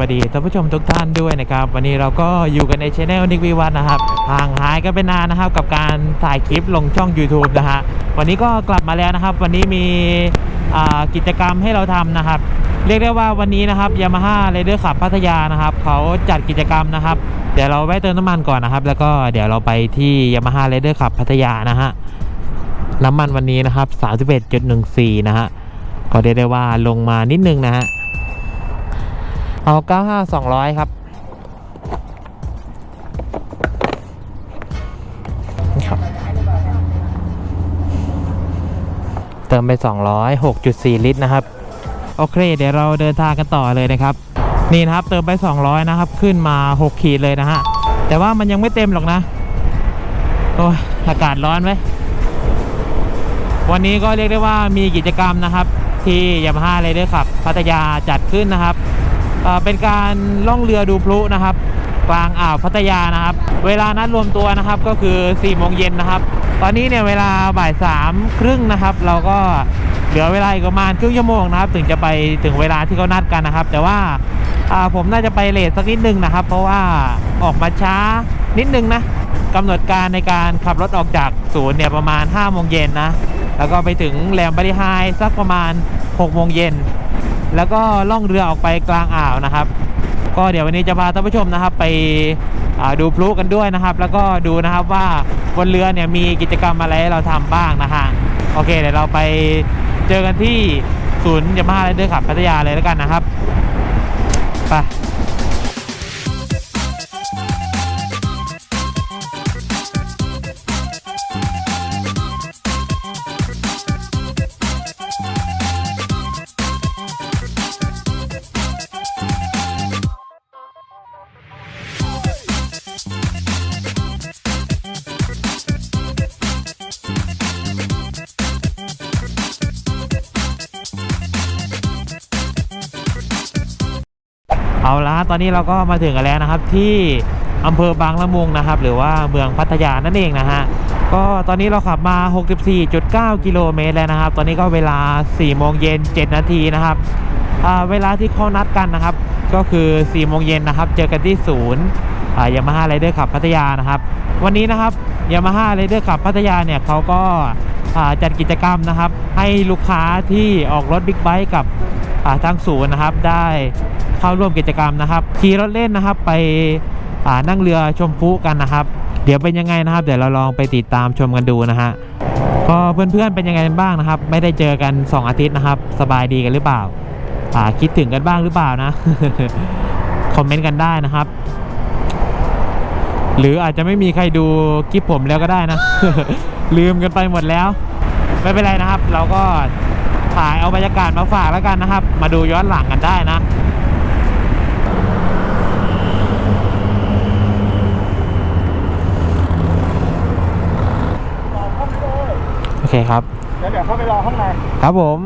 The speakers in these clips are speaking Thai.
วัสดีท่านผู้ชมทุกท่านด้วยนะครับ วันนี้เราก็อยู่กันในช anel นิกวิวัฒน์นะครับห่างหายกันไปนานนะครับ กับการถ่ายคลิปลงช่อง YouTube นะฮะวันนี้ก็กลับมาแล้วนะครับ วันนี้มีกิจกรรมให้เราทำนะครับ เรียกได้ว่าวันนี้นะครับยามาฮ่าเรเดอร์ขับพัทยานะครับเขาจัดกิจกรรมนะครับ เดี๋ยวเราแวะเติมน้ำมันก่อนนะครับ แล้วก็เดี๋ยวเราไปที่ยามาฮ่าเรเดอร์ขับพัทยานะฮะน้ำมันวันนี้นะครับ 31.14 นะฮะก็เรียกได้ว่าลงมานิดนึงนะฮะ เอา95 200ครับนี่ครับ เติมไป200 6.4ลิตรนะครับ โอเค เดี๋ยวเราเดินทางกันต่อเลยนะครับ นี่นะครับ เติมไป200นะครับ ขึ้นมา6ขีดเลยนะฮะ แต่ว่ามันยังไม่เต็มหรอกนะ โอ้ย อากาศร้อนไหมวันนี้ก็เรียกได้ว่ามีกิจกรรมนะครับ ที่ยามาฮ่าเรเดอร์ขับพัทยาจัดขึ้นนะครับ เป็นการล่องเรือดูพลุนะครับ กลางอ่าวพัทยานะครับ เวลานัดรวมตัวนะครับก็คือ4โมงเย็นนะครับ ตอนนี้เนี่ยเวลาบ่ายสามครึ่งนะครับ เราก็เหลือเวลาอีกประมาณครึ่งชั่วโมงนะครับ ถึงจะไปถึงเวลาที่เขานัดกันนะครับ แต่ว่าอ่าผมน่าจะไปเลทสักนิดนึงนะครับ เพราะว่าออกมาช้านิดนึงนะกำหนดการในการขับรถออกจากศูนย์เนี่ยประมาณ5โมงเย็นนะแล้วก็ไปถึงแหลมบริหายสักประมาณ6โมงเย็น แล้วก็ล่องเรือออกไปกลางอ่าวนะครับ ก็เดี๋ยววันนี้จะพาท่านผู้ชมนะครับ ไปดูพลุกันด้วยนะครับ แล้วก็ดูนะครับว่าบนเรือเนี่ยมีกิจกรรมอะไรให้เราทำบ้างนะฮะโอเคเดี๋ยวเราไปเจอกันที่ศูนย์ยามาฮาไรเดอร์ขับพัทยาเลยแล้วกันนะครับไป เอาละตอนนี้เราก็มาถึงกันแล้วนะครับที่อำเภอบางละมุงนะครับ หรือว่าเมืองพัทยานั่นเองนะฮะก็ตอนนี้เราขับมา 64.9 กิโลเมตรแล้วนะครับ ตอนนี้ก็เวลา 4 โมงเย็น 7 นาทีนะครับ เวลาที่เขานัดกันนะครับ ก็คือ4โมงเย็นนะครับ เจอกันที่ศูนย์ยามาฮ่าไรเดอร์ขับพัทยานะครับ วันนี้นะครับยามาฮ่าไรเดอร์ขับพัทยาเนี่ยเขาก็จัดกิจกรรมนะครับ ให้ลูกค้าที่ออกรถบิ๊กไบค์กับทางศูนย์นะครับ ได้เข้าร่วมกิจกรรมนะครับขี่รถเล่นนะครับไปนั่งเรือชมพุกันนะครับ เดี๋ยวเป็นยังไงนะครับ เดี๋ยวเราลองไปติดตามชมกันดูนะฮะก็เพื่อนๆเป็นยังไงบ้างนะครับ ไม่ได้เจอกัน 2 อาทิตย์นะครับ สบายดีกันหรือเปล่า คิดถึงกันบ้างหรือเปล่านะ คอมเมนต์กันได้นะครับ หรืออาจจะไม่มีใครดูคลิปผมแล้วก็ได้นะ ลืมกันไปหมดแล้ว ไม่เป็นไรนะครับ เราก็ถ่ายเอาบรรยากาศมาฝากแล้วกันนะครับ มาดูย้อนหลังกันได้นะโอเคครับ เดี๋ยวเดี๋ยวเข้าไปรอข้างใน ครับผม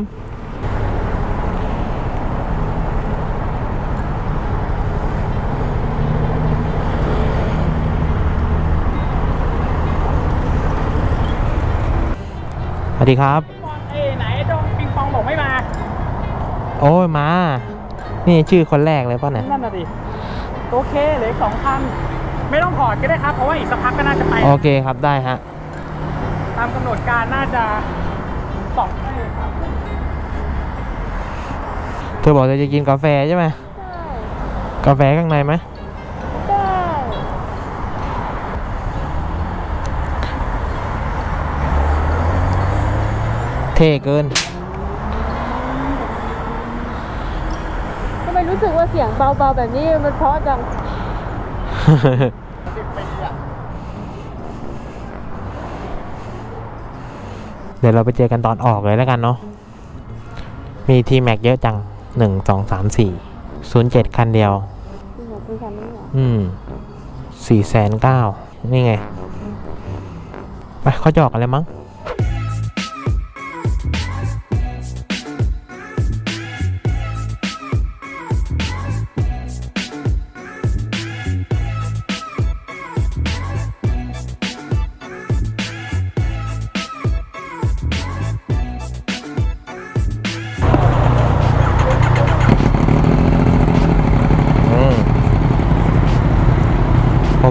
วัสดีครับเอ้ยไหนไอ้เจ้าปิงปองบอกไม่มา โอ้ยมา นี่ชื่อคนแรกเลยป่ะเนี่ยนั่นน่ะดิโอเคเหลืออกสองคันไม่ต้องถอดก็ได้ครับ เพราะว่าอีกสักพักก็น่าจะไป โอเคครับได้ฮะ ตามกำหนดการน่าจะสองเอ้ยครับเธอบอกเธอจะกินกาแฟใช่ไหมกาแฟข้างในไหม เท่เกินทำไมรู้สึกว่าเสียงเบาๆแบบนี้มันเพราะจัง เดี๋ยวเราไปเจอกันตอนออกเลยแล้วกันเนาะ มีทีแม็กเยอะจังหนึ่งสองสามสี่ศูนย์เจ็ดคันเดียวจริงเหรอเป็นคันนี้เหรออืมสี่แสนเก้านี่ไง ไปเขาจะออกอะไรมั้ง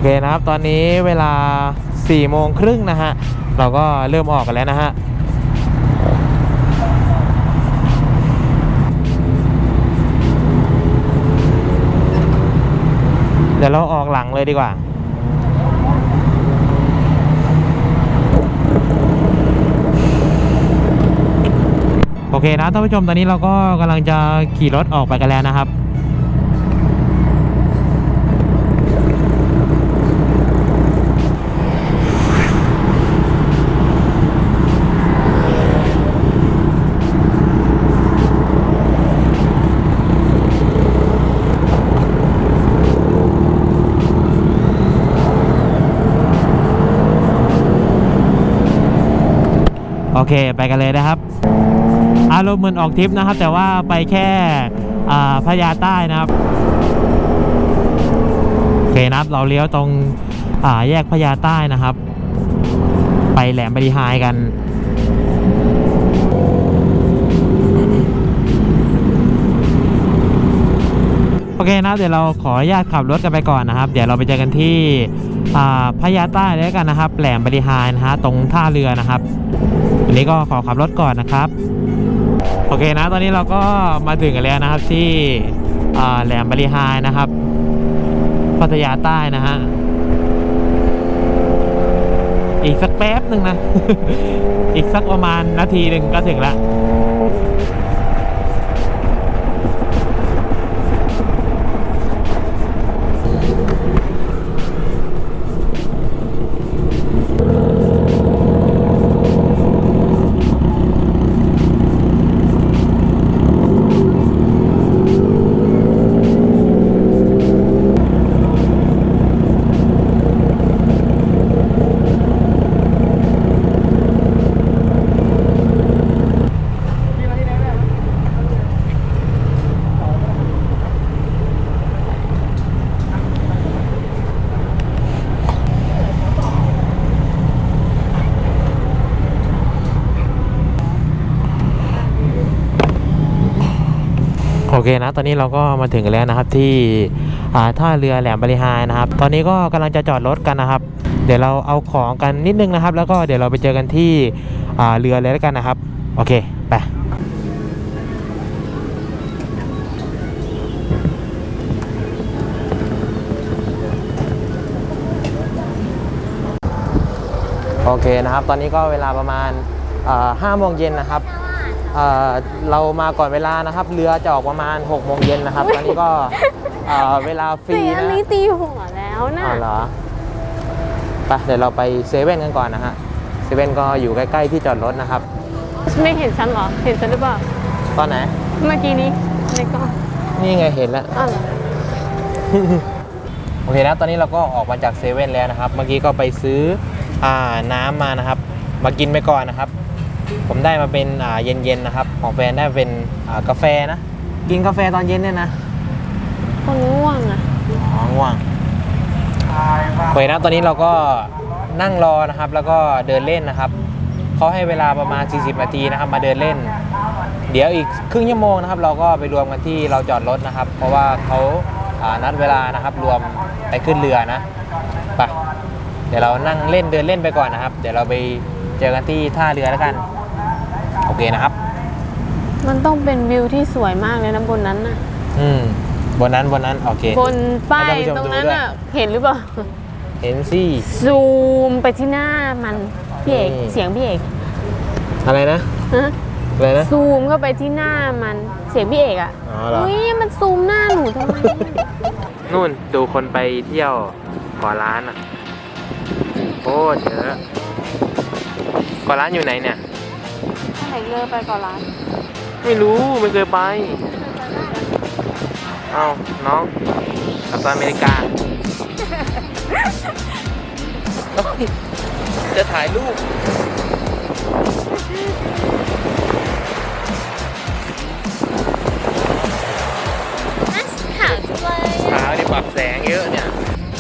เคนะครับ ตอนนี้เวลา4โมงครึ่งนะฮะ เราก็เริ่มออกกันแล้วนะฮะเดี๋ยวเราออกหลังเลยดีกว่าโอเคนะท่านผู้ชมตอนนี้เราก็กำลังจะขี่รถออกไปกันแล้วนะครับ โอเคไปกันเลยนะครับ อารมณ์เหมือนออกทริปนะครับ แต่ว่าไปแค่พญาใต้นะครับโอเคนะครับเราเลี้ยวตรงแยกพญาใต้นะครับ ไปแหลมบริหายกัน โอเคนะเดี๋ยวเราขออนุญาตขับรถกันไปก่อนนะครับ เดี๋ยวเราไปเจอกันที่พญาใต้แล้วกันนะครับ แหลมบริหายนะฮะตรงท่าเรือนะครับวันนี้ก็ขอขับรถก่อนนะครับ โอเคนะ ตอนนี้เราก็มาถึงกันแล้วนะครับที่แหลมบริหายนะครับ พัทยาใต้นะฮะอีกสักแป๊บหนึ่งนะ อีกสักประมาณนาทีหนึ่งก็ถึงละ เคนะ ตอนนี้เราก็มาถึงกันแล้วนะครับที่ท่าเรือแหลมบริหายนะครับ ตอนนี้ก็กำลังจะจอดรถกันนะครับ เดี๋ยวเราเอาของกันนิดนึงนะครับ แล้วก็เดี๋ยวเราไปเจอกันที่เรือเลยแล้วกันนะครับ โอเค ไปโอเคนะครับ ตอนนี้ก็เวลาประมาณห้าโมงเย็นนะครับ เอ่อเรามาก่อนเวลานะครับ เรือจะออกประมาณ6กโมงเย็นนะครับตอนนี้ก็เอ่อเวลาฟรีสีอันนะนี้ตีหัวแล้วนะอ๋อเหรอไปเดี๋ยวเราไปเซเว่นกันก่อนนะฮะเซเว่นก็อยู่ใกล้ๆที่จอดรถนะครับไม่เห็นฉันเหรอ เห็นฉันหรือเปล่าตอนไหน เมื่อกี้นี้ในกล้องนี่ไงเห็นแล้วอ้าวเหรอโอเคนะตอนนี้เราก็ออกมาจากเซเว่นแล้วนะครับ เมื่อกี้ก็ไปซื้ออ่าน้ำมานะครับ มากินไปก่อนนะครับ ผมได้มาเป็นอ่าเย็นๆนะครับ ของแฟนได้มาเป็นอ่ากาแฟนะ กินกาแฟตอนเย็นเนี่ยนะคนง่วงอะอ๋อง่วงโอเคนะตอนนี้เราก็นั่งรอนะครับ แล้วก็เดินเล่นนะครับเขาให้เวลาประมาณ 40 นาทีนะครับ มาเดินเล่น เดี๋ยวอีกครึ่งชั่วโมงนะครับ เราก็ไปรวมกันที่เราจอดรถนะครับ เพราะว่าเขาอ่านัดเวลานะครับรวมไปขึ้นเรือนะไปเดี๋ยวเรานั่งเล่นเดินเล่นไปก่อนนะครับ เดี๋ยวเราไปเจอกันที่ท่าเรือแล้วกันโอ เคนะครับ มันต้องเป็นวิวที่สวยมากเลยนะบนนั้นน่ะอืมบนนั้นบนนั้นโอเคบนป้ายให้ท่านผู้ชมตรงนั้นดูด้วยอะเห็นหรือเปล่าเห็นสิซูมไปที่หน้ามันพี่เอกนี่เสียงพี่เอกอะไรนะฮะอะไรนะซูมเข้าไปที่หน้ามันเสียงพี่เอกอะอ๋อเหรออุ้ยมันซูมหน้าหนูทำไมนู่นดูคนไปเที่ยวก่อร้านอะโอ้เจอก่อร้านอยู่ไหนเนี่ยไหนเลยไปก่อนร้านไม่รู้ไม่เคยไป เอาน้องกับตันอเมริกา จะถ่ายรูปขาวจังเลยขาวดีปรับแสงเยอะเนี่ย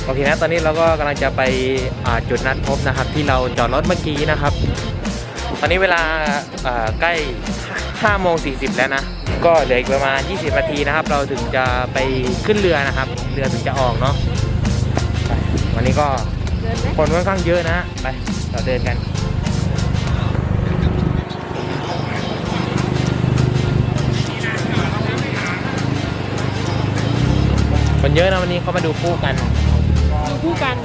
โอเคนะตอนนี้เราก็กำลังจะไปอ่าจุดนัดพบนะครับ ที่เราจอดรถเมื่อกี้นะครับต อนนี้เวลาอ่าใกล้5โมง40 แล้วนะ ก็เหลืออีกประมาณ 20 นาทีนะครับ เราถึงจะไปขึ้นเรือนะครับ เรือถึงจะออกเนาะไปวันนี้ก็เดินไหมคนค่อนข้างเยอะนะไปเราเดินกันคนเยอะนะวันนี้เขามาดูคู่กัน ดูคู่กัน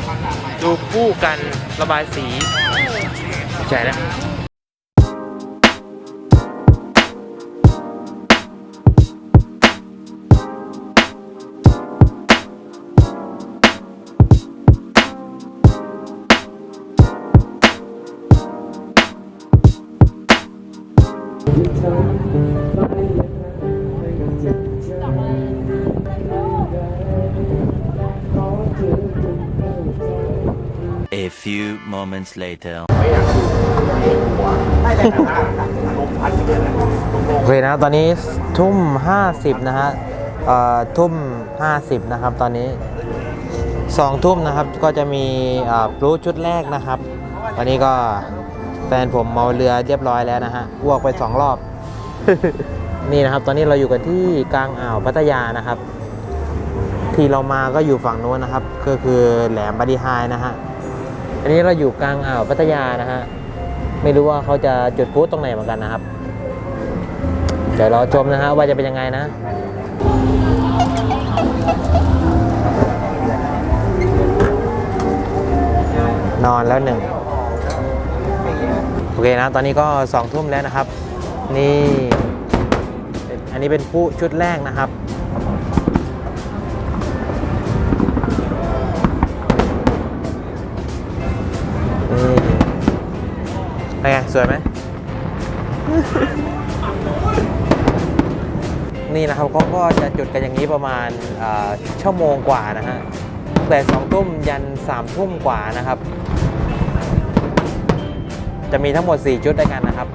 ดูคู่กันระบายสีใช่นะ A few moments later. โอเคนะตอนนี้ทุ่ม 50 นะฮะเอ่อทุ่ม 50 นะครับ ตอนนี้ 2 ทุ่มนะครับก็จะมีอ่าพลุชุดแรกนะครับ ตอนนี้ก็แฟนผมเมาเรือเรียบร้อยแล้วนะฮะอ้วกไป 2 รอบ นี่นะครับ ตอนนี้เราอยู่กันที่กลางอ่าวพัทยานะครับ ที่เรามาก็อยู่ฝั่งโน้นนะครับ ก็คือแหลมบารีไฮนะฮะ นนี้เราอยู่กลางอ่าวพัทยานะฮะ ไม่รู้ว่าเขาจะจุดพลุตรงไหนเหมือนกันนะครับ เดี๋ยวเราชมนะฮะว่าจะเป็นยังไงนะนอนแล้วหนึ่งโอเคนะ ตอนนี้ก็สองทุ่มแล้วนะครับ นี่ อันนี้เป็นผู้ชุดแรกนะครับ เป็นไงสวยไหม นี่นะครับเขาก็จะจุดกันอย่างนี้ประมาณชั่วโมงกว่านะฮะแต่สองทุ่มยันสามทุ่มกว่านะครับ จะมีทั้งหมด 4 ชุดด้วยกันนะครับ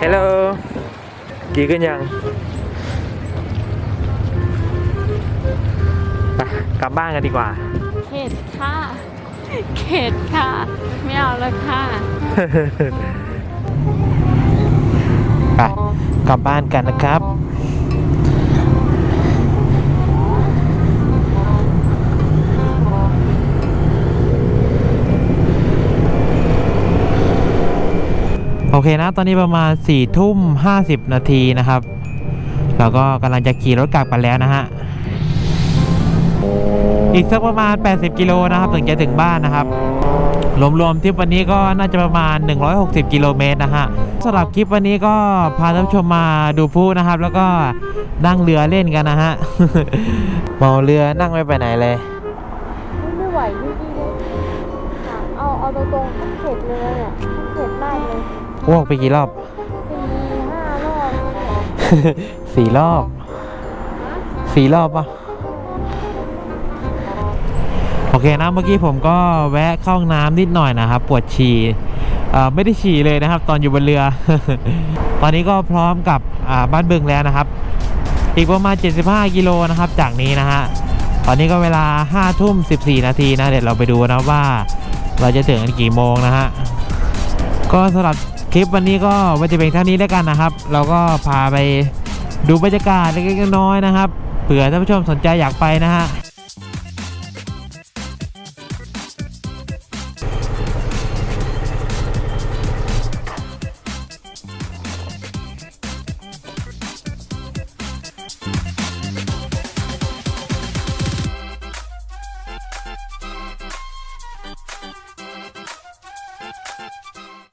ฮัลโหลกี่ขึ้นยังไปกลับบ้านกันดีกว่า เข็ดค่ะ เข็ดค่ะ ไม่เอาแล้วค่ะไปกลับบ้านกันนะครับ อเคนะ ตอนนี้ประมาณ4ี่ทุ่ม50นาทีนะครับแล้วก็กำลังจะขี่รถกลับกันแล้วนะฮะ อีกสักประมาณ 80 กิโลนะครับถึงจะถึงบ้านนะครับ รวมๆทริปวันนี้ก็น่าจะประมาณ 160 กิโลเมตรนะฮะสำหรับคลิปวันนี้ก็พาท่านผู้ชมมาดูพลุนะครับ แล้วก็นั่งเรือเล่นกันนะฮะเมาเรือนั่งไม่ไปไหนเลย ไม่ไหวจริงๆเลยเอาเอาตรงๆเข็ดเลยเนี่ย อ้วกไปกี่รอบสี่ห้ารอบเนี่ยสี่รอบ สี่รอบปะโอเคนะเมื่อกี้ผมก็แวะเข้าห้องน้ำนิดหน่อยนะครับ ปวดฉี่เอ่อไม่ได้ฉี่เลยนะครับ ตอนอยู่บนเรือ ตอนนี้ก็พร้อมกับอ่าบ้านบึงแล้วนะครับ อีกประมาณ 75 กิโลนะครับ จากนี้นะฮะตอนนี้ก็เวลา5ทุ่ม 14 นาทีนะเดี๋ยวเราไปดูนะว่า เราจะถึงกันกี่โมงนะฮะก็สำหรับ คลิปวันนี้ก็ไว้จะเป็นเท่านี้แล้วกันนะครับ เราก็พาไปดูบรรยากาศเล็กๆน้อยๆนะครับเผื่อท่านผู้ชมสนใจอยากไปนะฮะ